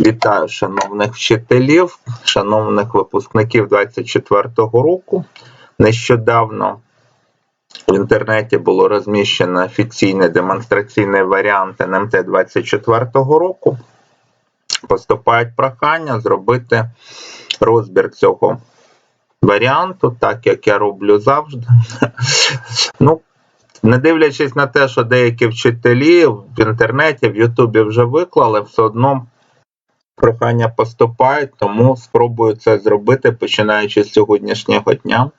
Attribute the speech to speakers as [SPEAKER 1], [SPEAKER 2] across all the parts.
[SPEAKER 1] Вітаю шановних вчителів, шановних випускників 24-го року. Нещодавно в інтернеті було розміщено офіційний демонстраційний варіант НМТ 24-го року. Поступають прохання зробити розбір цього варіанту, так як я роблю завжди. Ну, не дивлячись на те, що деякі вчителі в інтернеті, в Ютубі вже виклали, все одно прохання поступають, тому спробую це зробити, починаючи з сьогоднішнього дня.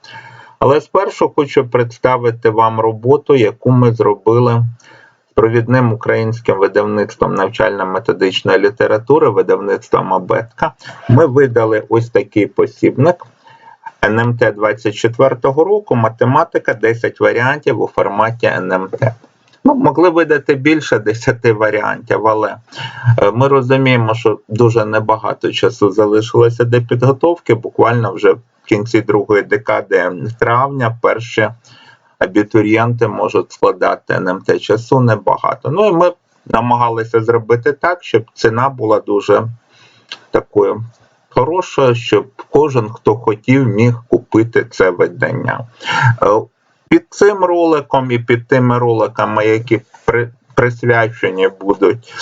[SPEAKER 1] Але спершу хочу представити вам роботу, яку ми зробили з провідним українським видавництвом навчально-методичної літератури, видавництвом Абетка. Ми видали ось такий посібник. НМТ 24-го року математика 10 варіантів у форматі НМТ. Ну, могли видати більше 10 варіантів, але е, ми розуміємо, що дуже небагато часу залишилося до підготовки. Буквально вже в кінці другої декади травня перші абітурієнти можуть складати НМТ часу небагато. Ну і ми намагалися зробити так, щоб ціна була дуже такою хорошою, щоб кожен, хто хотів, міг купити це видання. Під цим роликом і під тими роликами, які при, присвячені будуть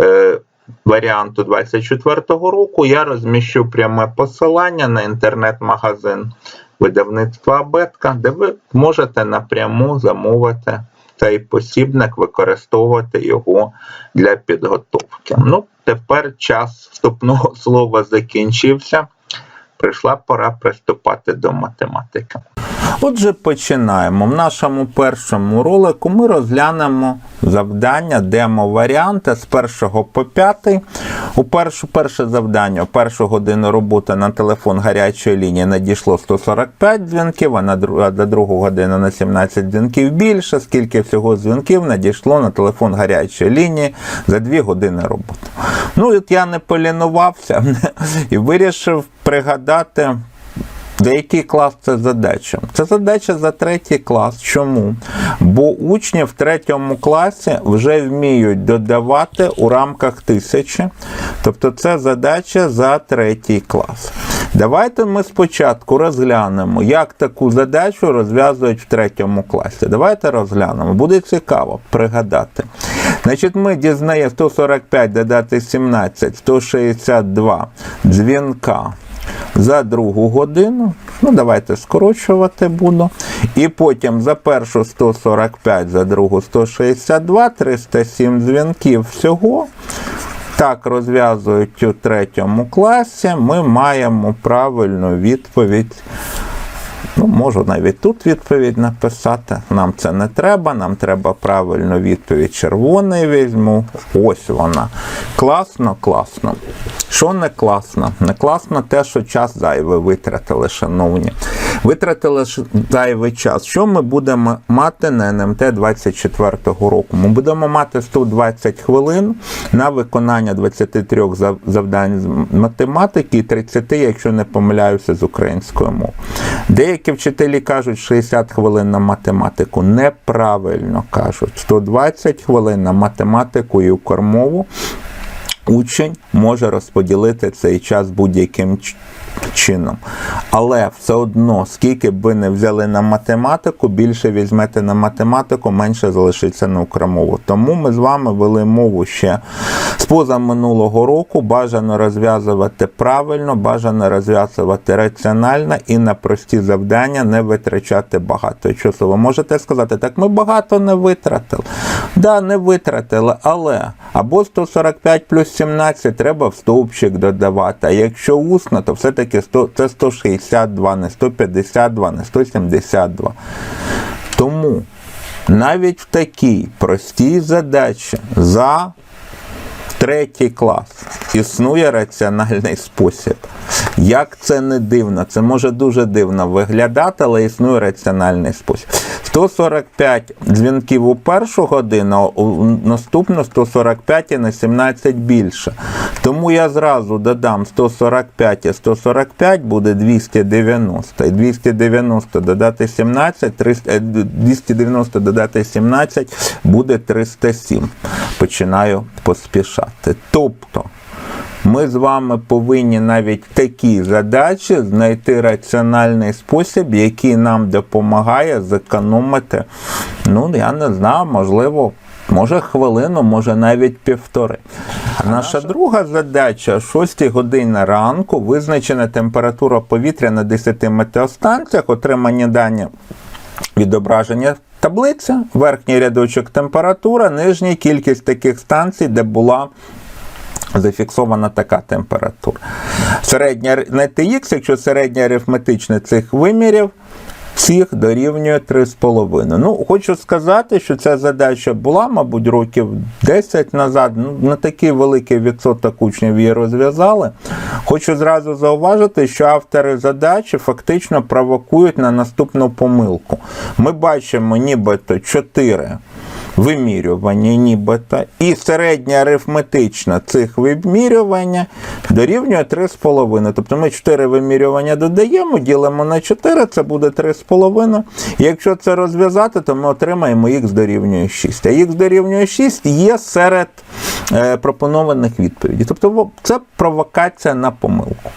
[SPEAKER 1] е, варіанту 24-го року, я розміщу пряме посилання на інтернет-магазин видавництва Абетка, де ви можете напряму замовити цей посібник, використовувати його для підготовки. Ну, тепер час вступного слова закінчився. Прийшла пора приступати до математики. Отже, починаємо. В нашому першому ролику ми розглянемо завдання демо-варіанти з 1 по 5. У першу, перше завдання, першу годину роботи на телефон гарячої лінії надійшло 145 дзвінків, а на другу годину на 17 дзвінків більше. Скільки всього дзвінків надійшло на телефон гарячої лінії за 2 години роботи. Ну, от я не полінувався і вирішив пригадати за який клас це задача? Це задача за третій клас. Чому? Бо учні в третьому класі вже вміють додавати у рамках тисячі. Тобто це задача за третій клас. Давайте ми спочатку розглянемо, як таку задачу розв'язують в третьому класі. Давайте розглянемо. Буде цікаво пригадати. Значить, ми дізнаємо 145 додати 17, 162 дзвінка за другу годину. Ну, давайте скорочувати буду. І потім за першу 145, за другу 162, 307 дзвінків всього. Так розв'язують у третьому класі. Ми маємо правильну відповідь. Ну, можу навіть тут відповідь написати. Нам це не треба, нам треба правильну відповідь. Червоний візьму. Ось вона. Класно, класно. Що не класно? Не класно те, що час зайвий витратили, шановні. Витратили зайвий час. Що ми будемо мати на НМТ 24-го року? Ми будемо мати 120 хвилин на виконання 23 завдань з математики і 30, якщо не помиляюся, з української мови. Деякі вчителі кажуть 60 хвилин на математику. Неправильно кажуть. 120 хвилин на математику і укрмову. Учень може розподілити цей час будь-яким чином. Але все одно, скільки б ви не взяли на математику, більше візьмете на математику, менше залишиться на укромову. Тому ми з вами вели мову ще з позаминулого року. Бажано розв'язувати правильно, бажано розв'язувати раціонально і на прості завдання не витрачати багато часу. Ви можете сказати, так ми багато не витратили. Да, не витратили, але або 145 плюс 17 треба в стовпчик додавати. А якщо усно, то все-таки 100, це 162, не 152, не 172. Тому навіть в такій простій задачі за третій клас існує раціональний спосіб. Як це не дивно, це може дуже дивно виглядати, але існує раціональний спосіб. 145 дзвінків у першу годину, у наступну 145 і на 17 більше. Тому я зразу додам 145 і 145 буде 290. І 290 додати 17, 300, е, 290 додати 17 буде 307. Починаю поспішати. Тобто
[SPEAKER 2] Ми з вами повинні навіть в такій задачі знайти раціональний спосіб, який нам допомагає зекономити, ну, я не знаю, можливо, може хвилину, може навіть півтори. А наша друга задача о 6 годині ранку визначена температура повітря на 10 метеостанціях, отримані дані відображення таблиця, верхній рядочок температура, нижній кількість таких станцій, де була зафіксована така температура. Середня не TX, якщо середня арифметична цих вимірів, всіх дорівнює 3,5. Ну, хочу сказати, що ця задача була, мабуть, років 10 назад. Ну, не такий великий відсоток учнів її розв'язали. Хочу зразу зауважити, що автори задачі фактично провокують на наступну помилку. Ми бачимо нібито 4 вимірювання нібито, і середня арифметична цих вимірювання дорівнює 3,5. Тобто ми 4 вимірювання додаємо, ділимо на 4, це буде 3,5. Якщо це розв'язати, то ми отримаємо х дорівнює 6. А х дорівнює 6 є серед е, пропонованих відповідей. Тобто це провокація на помилку.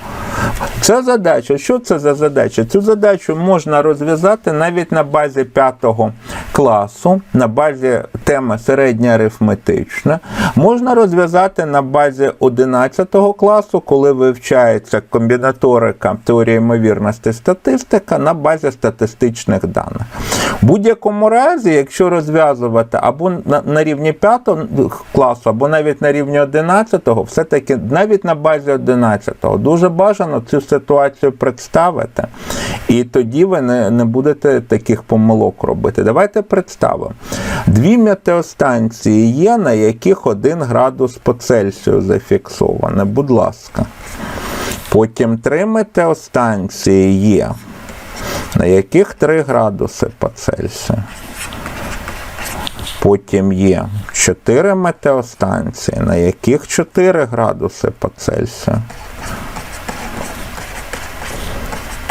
[SPEAKER 2] Це задача. Що це за задача? Цю задачу можна розв'язати навіть на базі 5 класу, на базі теми середня арифметична. Можна розв'язати на базі 11 класу, коли вивчається комбінаторика, теорія ймовірності, статистика на базі статистичних даних. В будь-якому разі, якщо розв'язувати або на, рівні 5 класу, або навіть на рівні 11, все-таки навіть на базі 11 дуже бажано цю ситуацію представити. І тоді ви не, не будете таких помилок робити. Давайте представимо. Дві метеостанції є, на яких 1 градус по Цельсію зафіксоване. Будь ласка. Потім три метеостанції є, на яких 3 градуси по Цельсію. Потім є 4 метеостанції, на яких 4 градуси по Цельсію.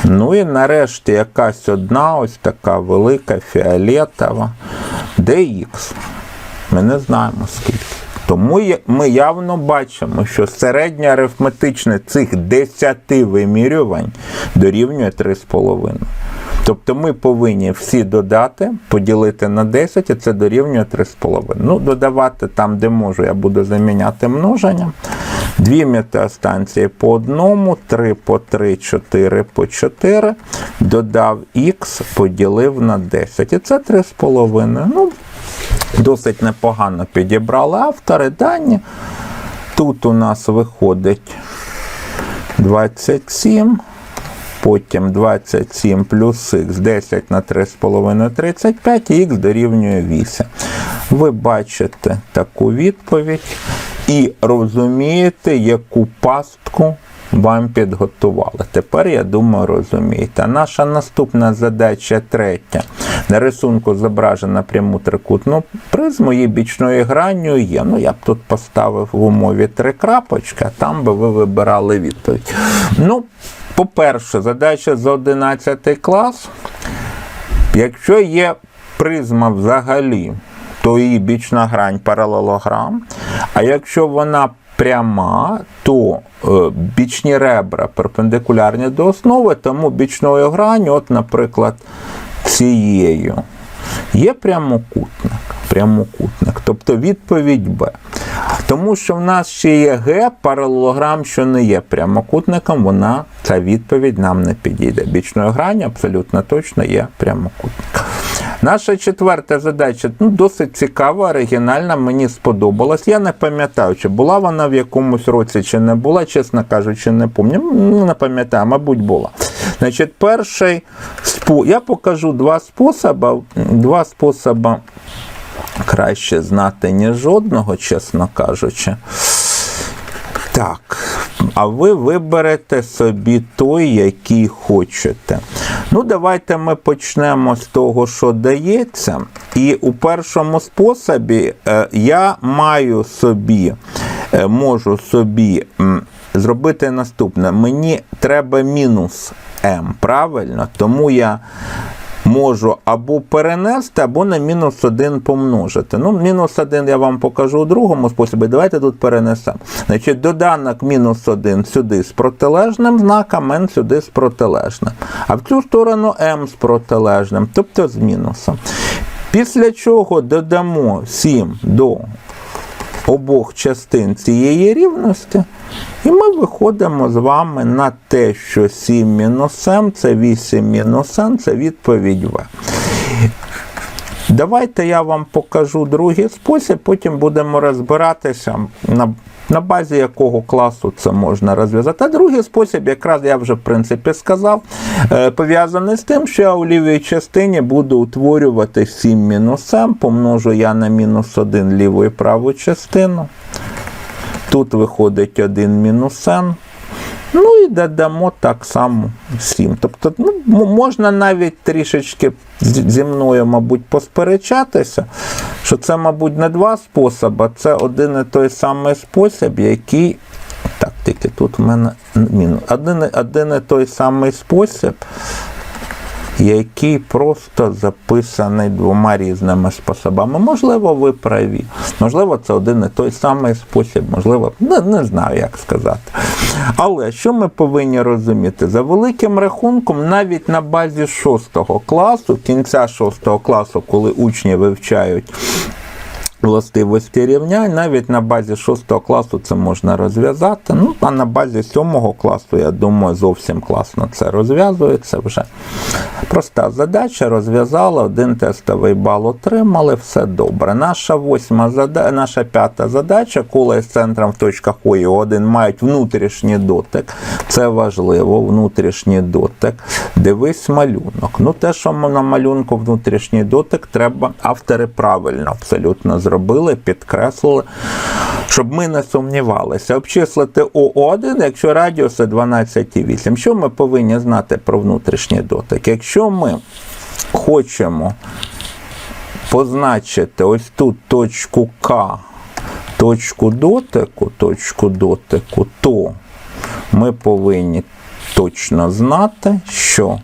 [SPEAKER 2] Ну і нарешті якась одна ось така велика фіолетова. Х? Ми не знаємо скільки. Тому ми явно бачимо, що середня арифметичне цих 10 вимірювань дорівнює 3,5. Тобто ми повинні всі додати, поділити на 10, і це дорівнює 3,5. Ну, додавати там, де можу, я буду заміняти множенням. Дві метеостанції по одному, три по три, чотири по 4. Додав х, поділив на 10. І це 3,5. Ну, досить непогано підібрали автори дані. Тут у нас виходить 27. Потім 27 плюс х 10 на 3,5 35 і х дорівнює 8. Ви бачите таку відповідь і розумієте, яку пастку вам підготували. Тепер, я думаю, розумієте. Наша наступна задача третя. На рисунку зображена пряму трикутну призму, її бічною гранню є. Ну, я б тут поставив в умові три крапочки, а там би ви вибирали відповідь. Ну, по-перше, задача за 11 клас. Якщо є призма взагалі, то її бічна грань паралелограм. А якщо вона пряма, то е, бічні ребра перпендикулярні до основи, тому бічною гранню, от, наприклад, цією, є прямокутник. Прямокутник, тобто відповідь Б. Тому що в нас ще є Г, паралелограм, що не є прямокутником, вона, ця відповідь нам не підійде. Бічною гранню абсолютно точно є прямокутник. Наша четверта задача ну, досить цікава, оригінальна, мені сподобалась. Я не пам'ятаю, чи була вона в якомусь році, чи не була, чесно кажучи, не пам'ятаю. Ну, не пам'ятаю, мабуть, була. Значить, перший спо... я покажу два способи. Два способи краще знати, ніж жодного, чесно кажучи. Так, а ви виберете собі той, який хочете. Ну, давайте ми почнемо з того, що дається. І у першому способі е, я маю собі, е, можу собі зробити наступне. Мені треба мінус m, правильно? Тому я можу або перенести, або на мінус 1 помножити. Ну, мінус 1 я вам покажу у другому способі. Давайте тут перенесемо. Значить, доданок мінус 1 сюди з протилежним знаком, n сюди з протилежним. А в цю сторону m з протилежним, тобто з мінусом. Після чого додамо 7 до обох частин цієї рівності, і ми виходимо з вами на те, що 7 мінус m це 8 мінус n, це відповідь В. Давайте я вам покажу другий спосіб, потім будемо розбиратися на, на базі якого класу це можна розв'язати. А другий спосіб, якраз я вже в принципі сказав, е, пов'язаний з тим, що я у лівій частині буду утворювати 7 мінусем, помножу я на мінус 1 ліву і праву частину. Тут виходить 1 мінус n. Ну і додамо так само 7. Тобто ну, можна навіть трішечки зі мною, мабуть, посперечатися, що це, мабуть, не два способи, це один і той самий спосіб, який. Так, тільки тут в мене мінус. Один, один і той самий спосіб, який просто записаний двома різними способами. Можливо, ви праві. Можливо, це один і той самий спосіб, можливо, не, не знаю, як сказати. Але що ми повинні розуміти? За великим рахунком, навіть на базі 6 класу, кінця 6 класу, коли учні вивчають властивості рівнянь, навіть на базі 6 класу це можна розв'язати. Ну, а на базі 7 класу, я думаю, зовсім класно це розв'язується вже. Проста задача, розв'язали, один тестовий бал отримали, все добре. Наша восьма зада... наша п'ята задача, коли з центром в точках О і О1 мають внутрішній дотик. Це важливо, внутрішній дотик. Дивись малюнок. Ну, те, що на малюнку внутрішній дотик, треба автори правильно абсолютно зробили, підкреслили, щоб ми не сумнівалися. Обчислити О1, якщо радіуси 12,8. Що ми повинні знати про внутрішній дотик? Якщо ми хочемо позначити ось тут точку К, точку дотику, точку дотику, то ми повинні точно знати, що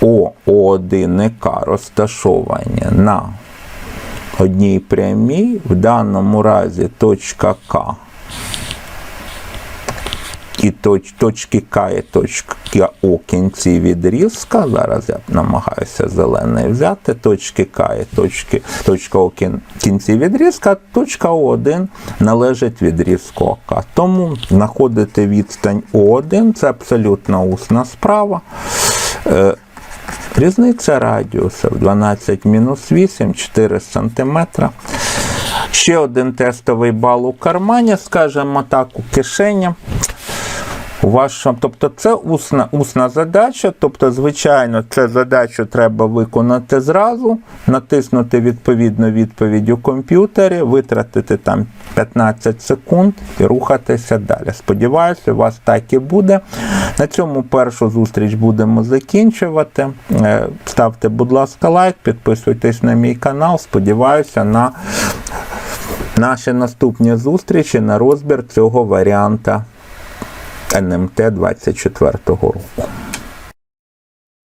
[SPEAKER 2] О, О1 і К розташовані на одній прямій, в даному разі точка К і точ, точки К і точки О кінці відрізка. Зараз я намагаюся зелений взяти. Точки К і точки, точка О кін- кінці відрізка, точка О1 належить відрізку ОК. Тому знаходити відстань О1 це абсолютно усна справа. Різниця радіусів 12 мінус 8, 4 см. Ще один тестовий бал у кармані, скажімо так, у кишені. У тобто це усна, усна задача, тобто, звичайно, цю задачу треба виконати зразу, натиснути відповідну відповідь у комп'ютері, витратити там 15 секунд і рухатися далі. Сподіваюся, у вас так і буде. На цьому першу зустріч будемо закінчувати. Е, Ставте, будь ласка, лайк, підписуйтесь на мій канал. Сподіваюся на наші наступні зустрічі на розбір цього варіанта НМТ 24 року.